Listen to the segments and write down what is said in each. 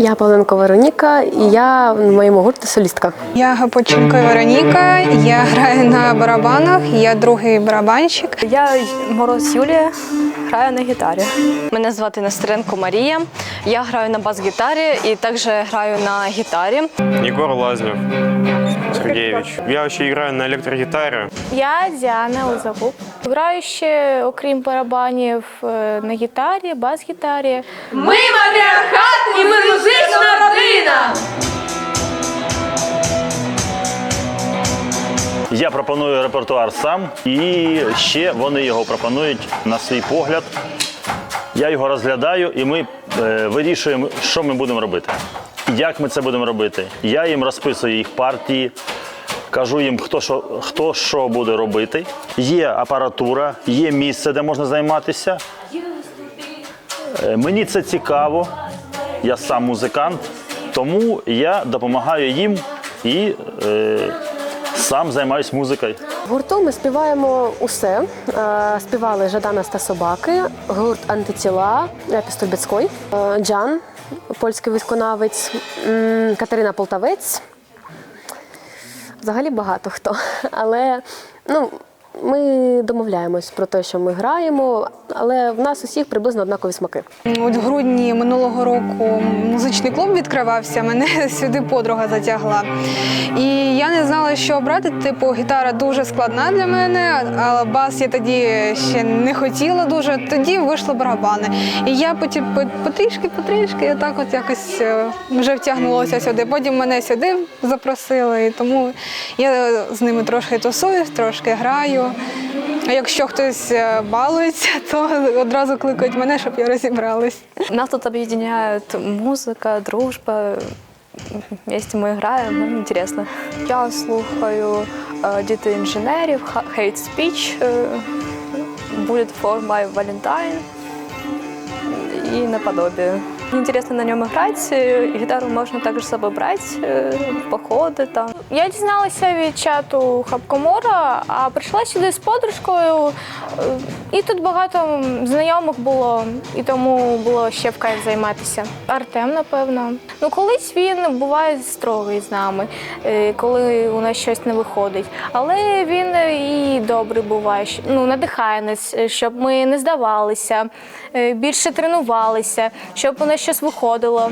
Я Павленко Вероніка, і я в моєму гурті солістка. Я Гапоченко Вероніка, я граю на барабанах, я другий барабанщик. Я Мороз Юлія, граю на гітарі. Мене звати Нестеренко Марія. Я граю на бас-гітарі і також граю на гітарі. Егор Лазнев Сергеевич. Я вообще играю на электрогитаре. Я Діана Озагуб. Граю ще, окрім барабанів, е, на гітарі, бас-гітарі. Ми матріархат і ми музична родина. Я пропоную репертуар сам, і ще вони його пропонують на свій погляд. Я його розглядаю, і ми е, вирішуємо, що ми будемо робити. Як ми це будемо робити? Я їм розписую їх партії, кажу їм, хто що, хто що буде робити. Є апаратура, є місце, де можна займатися. Е, Мені це цікаво. Я сам музикант, тому я допомагаю їм і е, сам займаюся музикою. Гуртом ми співаємо усе. Е, Співали Жадана та собаки, гурт антитіла, Ляпіс Трубецький, е, Джан, польський виконавець, Катерина Полтавець. Взагалі багато хто. Але ну, ми домовляємось про те, що ми граємо, але в нас усіх приблизно однакові смаки. От в грудні минулого року музичний клуб відкривався, мене сюди подруга затягла. І я не знала, що обрати. Типу, гітара дуже складна для мене, а бас я тоді ще не хотіла дуже. Тоді вийшли барабани. І я потім по- потрішки, потрішки, отак от якось е, вже втягнулася сюди. Потім мене сюди запросили, і тому я з ними трошки тусуюсь, трошки граю. А якщо хтось е, балується, то одразу кликають мене, щоб я розібралась. Нас тут об'єднує музика, дружба. Вместе ми граємо, нам інтересно. Я слухаю е, діти інженерів, Hate Speech, е, Bullet for My Valentine і наподобие. Интересно на ньому грати, гітару можна також з собою брати е, в походи там. Я дізналася від чату Хабкомора, а прийшла сюди з подружкою, е, і тут багато знайомих було, і тому було ще в кайф займатися. Артем, напевно. Ну, колись він буває строгий з нами, е, коли у нас щось не виходить. Але він і добрий буває, ну, надихає нас, е, щоб ми не здавалися, е, більше тренувалися, щоб у нас щось виходило.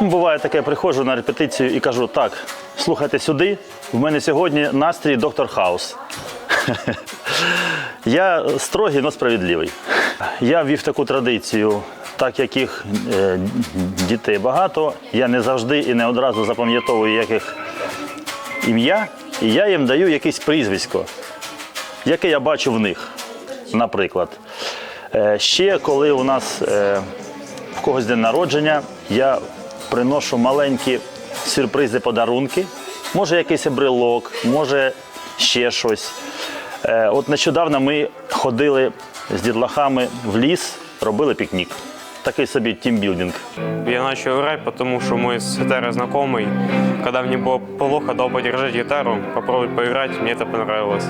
Буває таке, приходжу на репетицію і кажу: так, слухайте сюди, в мене сьогодні настрій доктор Хаус. Я строгий, але справедливий. Я ввів таку традицію, так як їх е, дітей багато, я не завжди і не одразу запам'ятовую яких ім'я, і я їм даю якесь прізвисько, яке я бачу в них, наприклад. Е, Ще коли у нас е, в когось день народження, я приношу маленькі сюрпризи, подарунки. Може, якийсь брелок, може ще щось. Е, От нещодавно ми ходили з дітлахами в ліс, робили пікнік. Такий собі тімбілдинг. Я начал играть, потому что мой с гитарой знакомый, когда мне было плохо, дал подержать гитару, попробовать поиграть, мне это понравилось.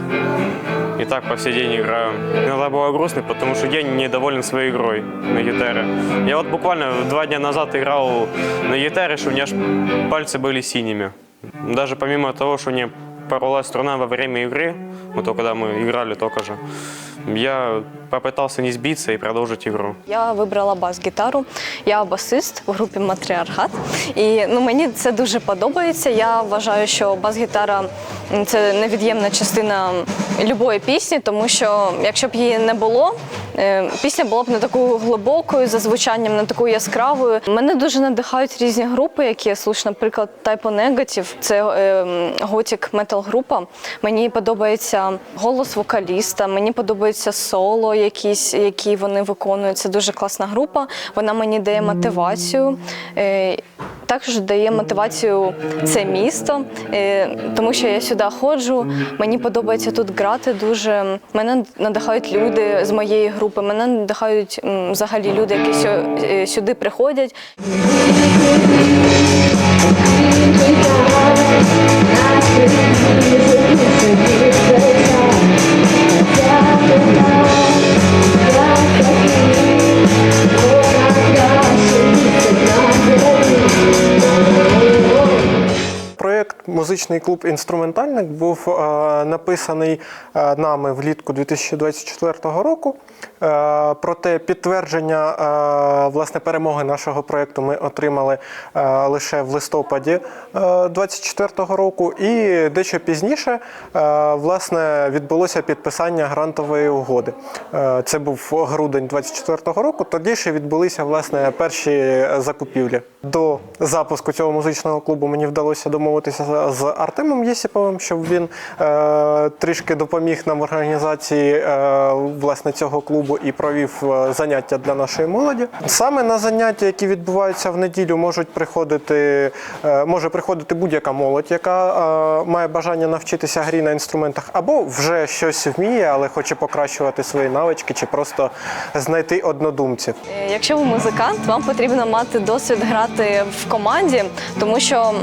И так по сей день играю. Иногда было грустно, потому что я недоволен своей игрой на гитаре. Я вот буквально два дня назад играл на гитаре, что у меня аж пальцы были синими. Даже помимо того, что мне порвалась струна во время игры, вот то, когда мы играли только же, я попытался не сбиться и продолжить игру. Я вибрала бас-гітару. Я басист в групі Матріархат. І ну, мені це дуже подобається. Я вважаю, що бас-гітара м, це невід'ємна частина любої пісні, тому що якщо б її не було, е, пісня була б не такою глибокою, за звучанням не такою яскравою. Мене дуже надихають різні групи, які я слушаю, наприклад, Typo Negative. Це готік метал група. Мені подобається голос вокаліста, мені подобається соло, якісь, які вони виконують. Це дуже класна група. Вона мені дає мотивацію. Також дає мотивацію це місто, е, тому що я сюди ходжу. Мені подобається тут грати дуже. Мене надихають люди з моєї групи. Мене надихають взагалі люди, які е, сюди приходять. Проєкт Музичний клуб інструментальник був е, написаний е, нами влітку 2024 року. Е, проте підтвердження власне перемоги нашого проєкту ми отримали лише в листопаді 2024 року, і дещо пізніше власне відбулося підписання грантової угоди. Це був грудень 2024 року. Тоді ще відбулися власне перші закупівлі. До запуску цього музичного клубу мені вдалося домовитися з- з Артемом Єсіповим, щоб він е, трішки допоміг нам в організації е, власне цього клубу і провів е, заняття для нашої молоді. Саме на заняття, які відбуваються в неділю, можуть приходити, е, може приходити будь-яка молодь, яка е, має бажання навчитися грі на інструментах, або вже щось вміє, але хоче покращувати свої навички, чи просто знайти однодумців. Е, Якщо ви музикант, вам потрібно мати досвід грати в команді, тому що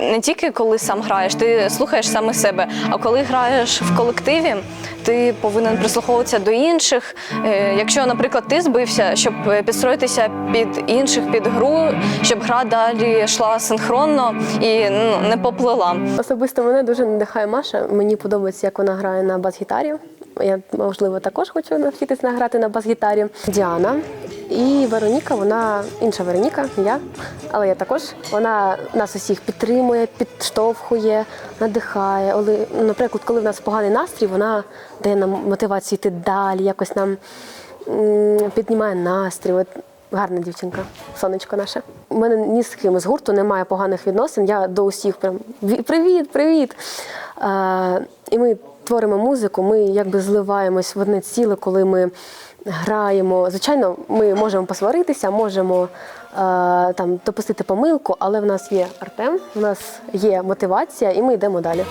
не тільки коли сам граєш, ти слухаєш саме себе, а коли граєш в колективі, ти повинен прислуховуватися до інших. Е, Якщо, наприклад, ти збився, щоб е, підстроїтися під інших, під гру, щоб гра далі йшла синхронно і ну, не поплила. Особисто мене дуже надихає Маша. Мені подобається, як вона грає на бас-гітарі. Я, можливо, також хочу навчитися грати на бас-гітарі. Діана і Вероніка, вона інша Вероніка, я. Але я також. Вона нас усіх підтримує, підштовхує, надихає. Ну, наприклад, коли в нас поганий настрій, вона дає нам мотивацію йти далі, якось нам піднімає настрій. От Гарна дівчинка, сонечко наше. У мене ні з ким з гурту немає поганих відносин. Я до усіх прям привіт, привіт. І ми творимо музику, ми якби зливаємось в одне ціле, коли ми граємо. Звичайно, ми можемо посваритися, можемо е, там допустити помилку, але в нас є Артем, в нас є мотивація, і ми йдемо далі.